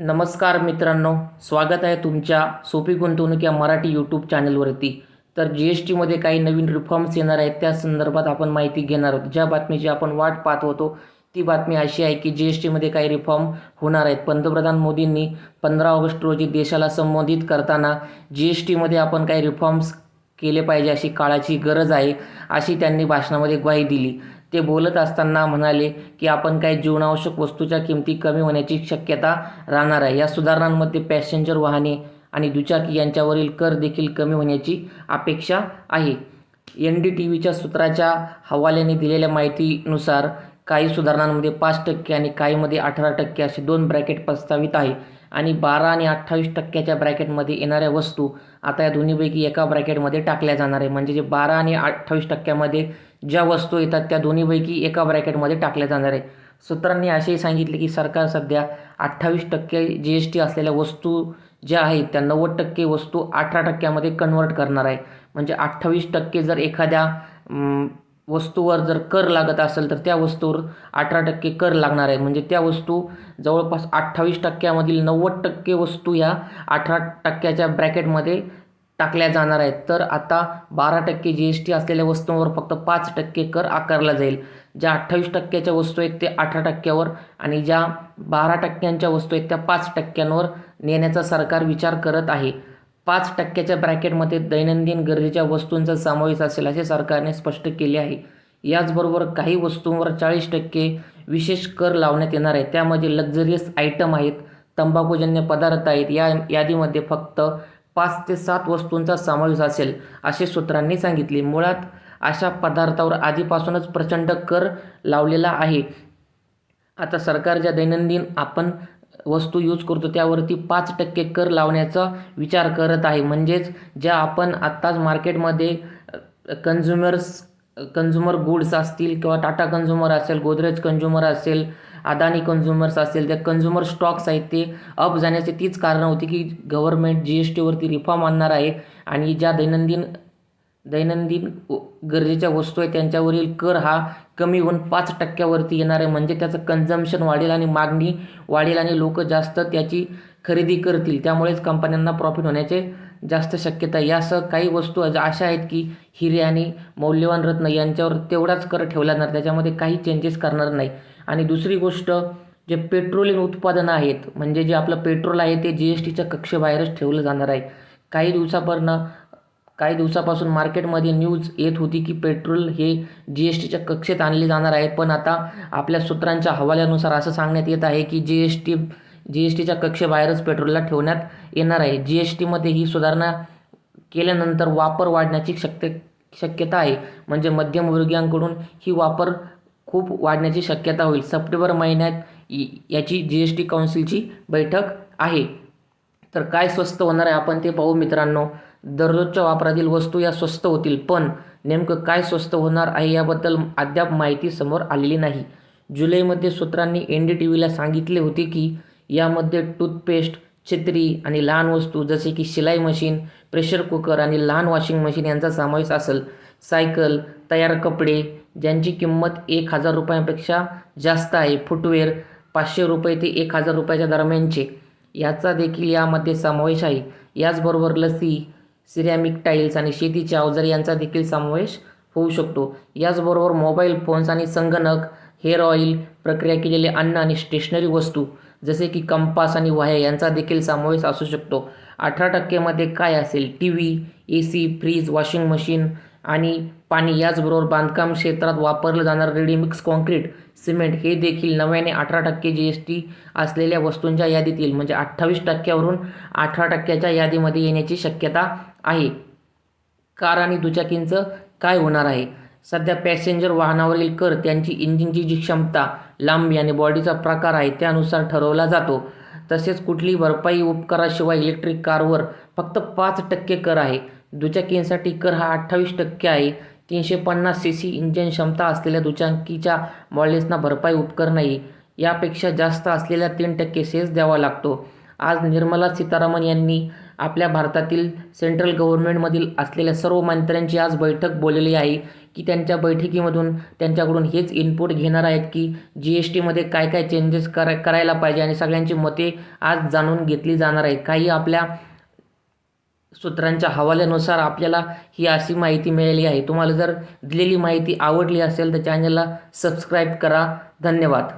नमस्कार मित्रांनो स्वागत आहे तुमच्या सोपी गुंतवणूक या मराठी यूट्यूब चॅनलवरती तर जी एस टीमध्ये काही नवीन रिफॉर्म्स येणार आहेत त्या संदर्भात आपण माहिती घेणार आहोत. ज्या बातमीची आपण वाट पाहत होतो ती बातमी अशी आहे की जी एस टीमध्ये काही रिफॉर्म होणार आहेत. पंतप्रधान मोदींनी पंधरा ऑगस्ट रोजी देशाला संबोधित करताना जी एस टीमध्ये आपण काही रिफॉर्म्स केले पाहिजे अशी काळाची गरज आहे अशी त्यांनी भाषणामध्ये ग्वाही दिली. ते बोलत असताना म्हणाले की आपण काही जीवनावश्यक वस्तूच्या किमती कमी होण्याची शक्यता राहणार आहे. या सुधारणांमध्ये पॅसेंजर वाहने आणि दुचाकी यांच्यावरील कर देखील कमी होण्याची अपेक्षा आहे. एन डी टी व्हीच्या सूत्राच्या हवाल्याने दिलेल्या माहितीनुसार काही सुधारणांमध्ये पाच टक्के आणि काहीमध्ये अठरा टक्के असे दोन ब्रॅकेट प्रस्तावित आहे. आणि बारा आणि अठ्ठावीस टक्क्याच्या ब्रॅकेटमध्ये येणाऱ्या वस्तू आता या दोन्हीपैकी एका ब्रॅकेटमध्ये टाकल्या जाणार आहे. म्हणजे जे बारा आणि अठ्ठावीस टक्क्यामध्ये ज्या वस्तू येतात त्या दोन्हीपैकी एका ब्रॅकेटमध्ये टाकल्या जाणार आहे. सूत्रांनी असेही सांगितले की सरकार सध्या अठ्ठावीस टक्के जी एस टी असलेल्या वस्तू ज्या आहेत त्या नव्वद टक्के वस्तू अठरा टक्क्यामध्ये कन्वर्ट करणार आहे. म्हणजे अठ्ठावीस टक्के जर एखाद्या वस्तूवर जर कर लागत असेल तर त्या वस्तूवर अठरा टक्के कर लागणार आहे. म्हणजे त्या वस्तू जवळपास अठ्ठावीस टक्क्यामधील नव्वद टक्के वस्तू ह्या अठरा टक्क्याच्या ब्रॅकेटमध्ये टाकल्या जाणार आहेत. तर आता बारा टक्के जी एस टी असलेल्या वस्तूंवर फक्त पाच टक्के कर आकारला जाईल. ज्या अठ्ठावीस टक्क्याच्या वस्तू आहेत ते अठरा टक्क्यावर आणि ज्या बारा टक्क्यांच्या वस्तू आहेत त्या पाच टक्क्यांवर नेण्याचा सरकार विचार करत आहे. पाच टक्क्याच्या ब्रॅकेटमध्ये दैनंदिन गरजेच्या वस्तूंचा समावेश असेल असे सरकारने स्पष्ट केले आहे. याचबरोबर काही वस्तूंवर चाळीस टक्के विशेष कर लावण्यात येणार आहे. त्यामध्ये लक्झरियस आयटम आहेत तंबाखूजन्य पदार्थ आहेत या यादीमध्ये फक्त पाच ते सात वस्तूंचा समावेश असेल असे सूत्रांनी सांगितले. मुळात अशा पदार्थावर आधीपासूनच प्रचंड कर लावलेला आहे. आता सरकार ज्या दैनंदिन आपण वस्तू यूज करतो त्यावरती पाच टक्के कर लावण्याचा विचार करत आहे. म्हणजेच ज्या आपण आत्ताच मार्केटमध्ये कन्झ्युमर्स कन्झ्युमर गुड्स असतील किंवा टाटा कन्झ्युमर असेल गोदरेज कन्झ्युमर असेल अदानी कन्झ्युमर्स असेल त्या कन्झ्युमर स्टॉक्स आहेत ते अप जाण्याचे तीच कारणं होती की गव्हर्मेंट जी एस टीवरती रिफॉर्म आणणार आहे. आणि ज्या दैनंदिन दैनंदिन गरजेच्या वस्तू आहेत त्यांच्यावरील कर हा कमी होऊन पाच टक्क्यावरती येणार आहे. म्हणजे त्याचं कन्झम्शन वाढेल आणि मागणी वाढेल आणि लोक जास्त त्याची खरेदी करतील. त्यामुळेच कंपन्यांना प्रॉफिट होण्याचे जास्त शक्यता आहे. यासह काही वस्तू अशा अशा आहेत की हिरे आणि मौल्यवान रत्न यांच्यावर तेवढाच कर ठेवला जाणार. त्याच्यामध्ये काही चेंजेस करणार नाही. आणि दुसरी गोष्ट जे पेट्रोलियम उत्पादनं आहेत म्हणजे जे आपलं पेट्रोल आहे ते जी एस टीच्या कक्षेबाहेरच ठेवलं जाणार आहे. काही दिवसापर्यंत काही दिवसापासून मार्केटमध्ये न्यूज येत होती की पेट्रोल हे जी एस टीच्या कक्षेत आणले जाणार आहे. पण आता आपल्या सूत्रांच्या हवाल्यानुसार असं सांगण्यात येत आहे की G S T G S टीच्या कक्षेबाहेरच पेट्रोलला ठेवण्यात येणार आहे. जी एस टीमध्ये ही सुधारणा केल्यानंतर वापर वाढण्याची शक्य शक्यता आहे. म्हणजे मध्यमवर्गीयांकडून ही वापर खूप वाढण्याची शक्यता होईल. सप्टेंबर महिन्यात याची जी एस टी काउन्सिलची बैठक आहे. तर काय स्वस्त होणार आहे आपण ते पाहू मित्रांनो. दररोजच्या वापरातील वस्तू या स्वस्त होतील पण नेमकं काय स्वस्त होणार आहे याबद्दल अद्याप माहिती समोर आलेली नाही. जुलैमध्ये सूत्रांनी एन डी टी व्हीला सांगितले होते की यामध्ये टूथपेस्ट छत्री आणि लहान वस्तू जसे की शिलाई मशीन प्रेशर कुकर आणि लहान वॉशिंग मशीन यांचा समावेश असेल. सायकल तयार कपडे ज्यांची किंमत एक हजार रुपयांपेक्षा जास्त आहे. फुटवेअर पाचशे रुपये ते एक हजार रुपयाच्या दरम्यानचे. याचा देखील यामध्ये समावेश आहे. याचबरोबर लसी सिरॅमिक टाईल्स आणि शेतीचे अवजार यांचा देखील समावेश होऊ शकतो. याचबरोबर मोबाईल फोन्स आणि संगणक हेअर ऑइल प्रक्रिया केलेले अन्न आणि स्टेशनरी वस्तू जसे की कंपास आणि वाह्या यांचा देखील समावेश असू शकतो. अठरा टक्केमध्ये काय असेल? T V A C fridge washing machine आणि पाणी. याचबरोबर बांधकाम क्षेत्रात वापरलं जाणारं रेडीमिक्स कॉन्क्रीट सिमेंट हे देखील नव्याने अठरा टक्के जी एस टी असलेल्या वस्तूंच्या यादीत येईल म्हणजे अठ्ठावीस टक्क्यावरून अठरा टक्क्याच्या यादीमध्ये येण्याची शक्यता आहे. कार आणि दुचाकींचं काय होणार आहे? सध्या पॅसेंजर वाहनावरील कर त्यांची इंजिनची जी क्षमता लांबी आणि बॉडीचा प्रकार आहे त्यानुसार ठरवला जातो. तसेच कुठलीही भरपाई उपकाराशिवाय इलेक्ट्रिक कारवर फक्त पाच टक्के कर आहे. दुचाकींसाठी कर हा अठ्ठावीस टक्के आहे. तीनशे पन्नास सी सी इंजिन क्षमता असलेल्या दुचाकीच्या मॉडेल्सना भरपाई उपकर नाही. यापेक्षा जास्त असलेल्या तीन टक्के सेस द्यावा लागतो. आज निर्मला सीतारामन यांनी आपल्या भारतातील सेंट्रल गव्हर्नमेंटमधील असलेल्या सर्व मंत्र्यांची आज बैठक बोललेली आहे की त्यांच्या बैठकीमधून त्यांच्याकडून हेच इनपुट घेणार आहेत की जी एस टीमध्ये काय काय चेंजेस करा करायला पाहिजे आणि सगळ्यांची मते आज जाणून घेतली जाणार आहे काही आपल्या सूत्रांच्या हवाल्यानुसार आपल्याला ही अशी माहिती मिळाली आहे. तुम्हाला जर दिलेली माहिती आवडली असेल तर चॅनलला सबस्क्राईब करा. धन्यवाद.